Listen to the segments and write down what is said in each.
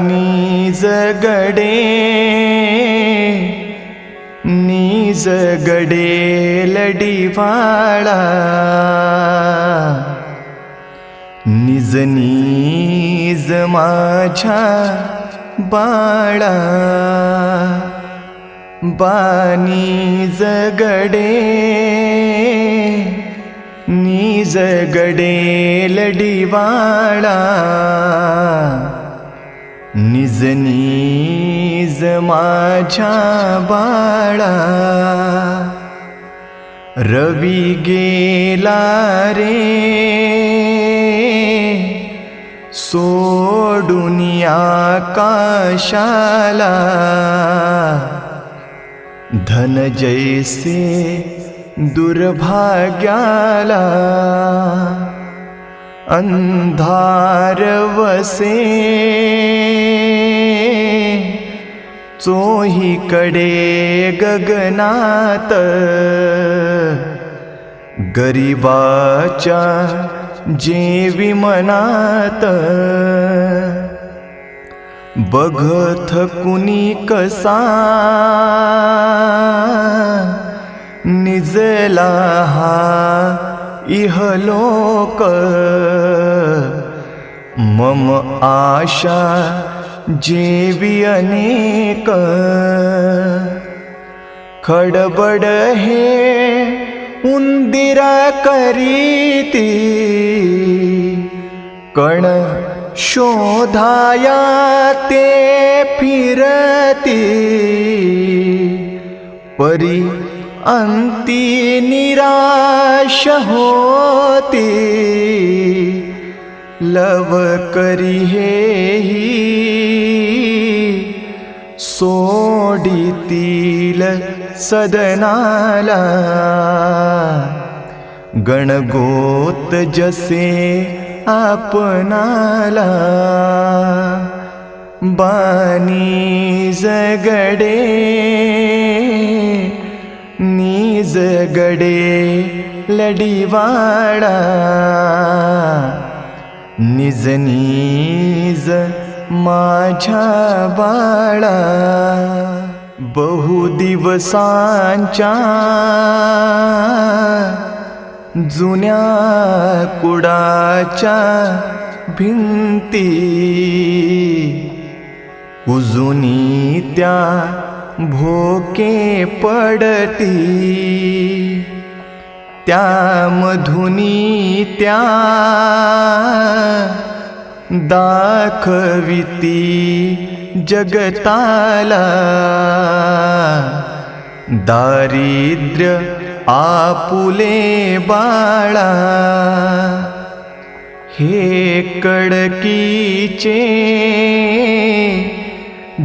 नीज गडे नीज गडे लढीवाळा निज नीज माझ्या बाळा. बानी जगडे निज गडे लढीवाळा निज निज माझ्या बाळा. रवी गेला रे. सोडून आकाशाला धन जैसे दुर्भाग्याला. अंधार वसे चोहीकडे गगनात गरिबाच्या जेवी मनात. बघत कुणी कसा निजला हा इहलोक मम आशा जेवी अनेक खडबड हे उंदिरा करीती. कण शोधाया ते फिरती. परी अंती निराश होती. लव करी हेही सोडितील सदनाला. गणगोत जसे आपणाला बानी जगडे नीज गडे लढीवाडा. निज निज माझ्या बाळा बहु दिवसांच्या जुन्या कुडाच्या भिंती उजुनी त्या भोके पडती. त्या मधुनी त्या दाखविती जगताला. दारिद्र्य आपुले बाळा. हे कडकीचे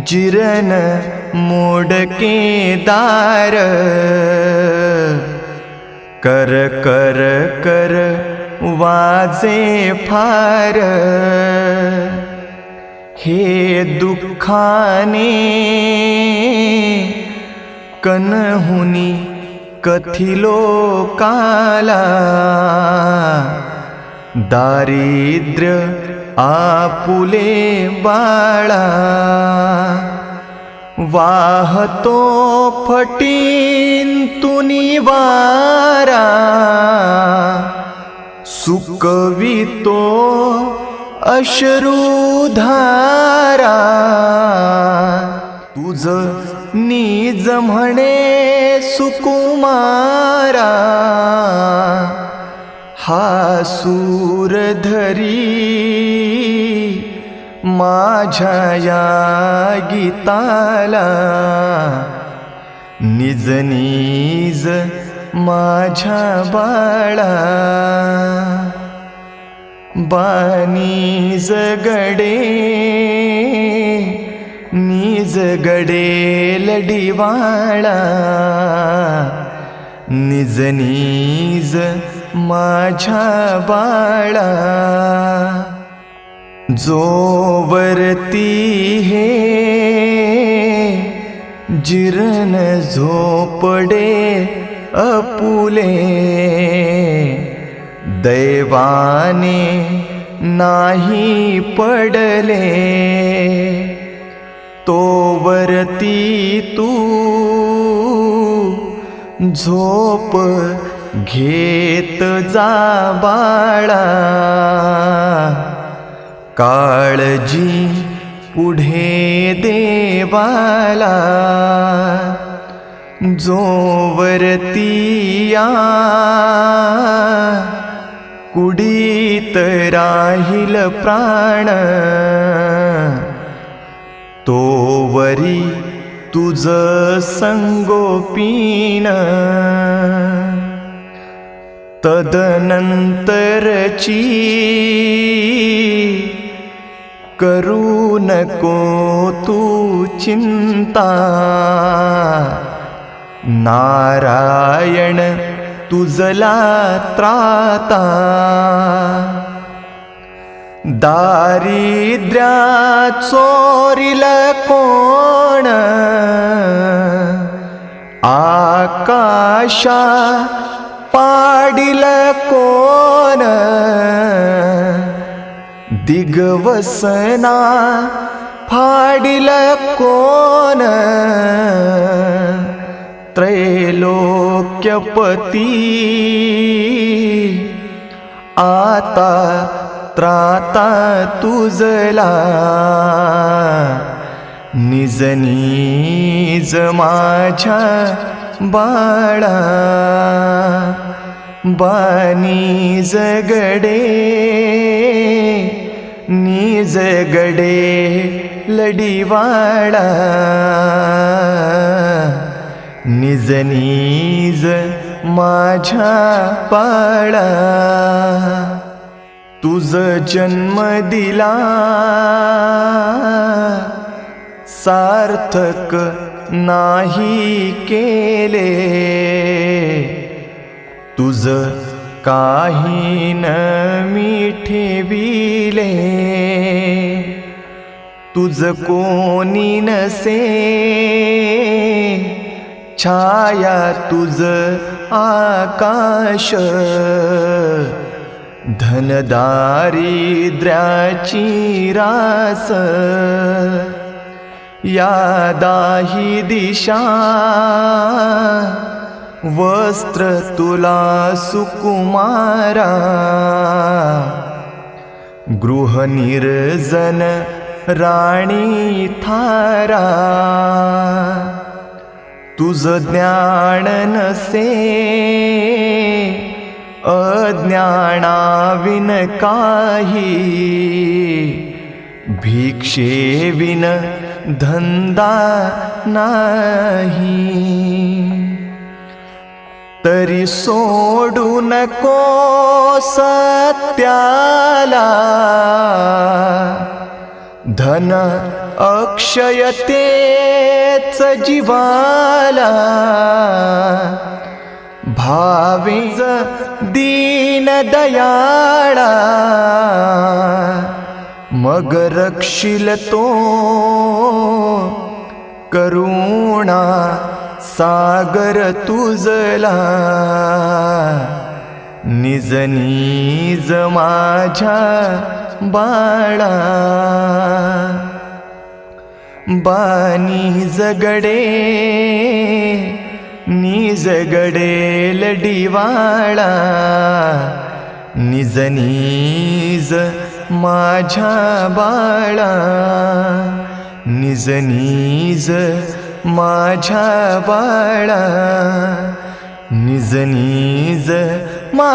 जिरन मोडके दार. कर कर कर वाजे फार. हे दुःखाने कनहुनी कथिलो काला दारिद्र्य आपुले बाळा. वाहतो फटीन तुनी वारा. सुकवितो अश्रुधारा। तुझ निज म्हणे सुकुमारा। हा सूर धरी माझ्या या गीताला। निज निज माझ्या बाळा बानी जगडे निज गडे लढीवाळा निज निज माझ्या बाळा. जोवरती हे जिरन झोपडे अपुले। दैवाने नाही पडले। तोवरती तू झोप घेत जा बाळा। काळजी पुढे देवाला जोवरती या कुडीत राहील प्राण. तोवरी तुझ संगोपीन. तदनंतरची करू नको तू चिंता. नारायण तुझला त्राता दारिद्र्या चोरील कोण? आकाशा पाडिल कोण? दिगवसना फाडिल कोण? पती आता त्राता तुझला. निज निज माझ्या बाळा. बानी जगडे. निज गडे लढीवाळा. निज निज माझ्या पाळा. तुझ जन्म दिला. सार्थक नाही केले. तुझ काही न मी ठेविले. तुझ कोणी नसे. छाया तुझ आकाश. धनदारिद्र्याची रास. या दाही दिशा. वस्त्र तुला सुकुमारा. गृहनिर्जन राणी थारा. तुझ ज्ञान नसे अज्ञानाविन काही भिक्षेविन धंदा नाही. तरी सोडू नको सत्याला धन अक्षयतेच जीवाला भावेज दीन दयाळा. मग रक्षिल तो करुणा सागर तुझला. निज निज माझ्या बाळा. बानी जगडे निज गडेल डिवाळा निज निज माझ्या बाळा निज निज माझ्या बाळा निज निज मा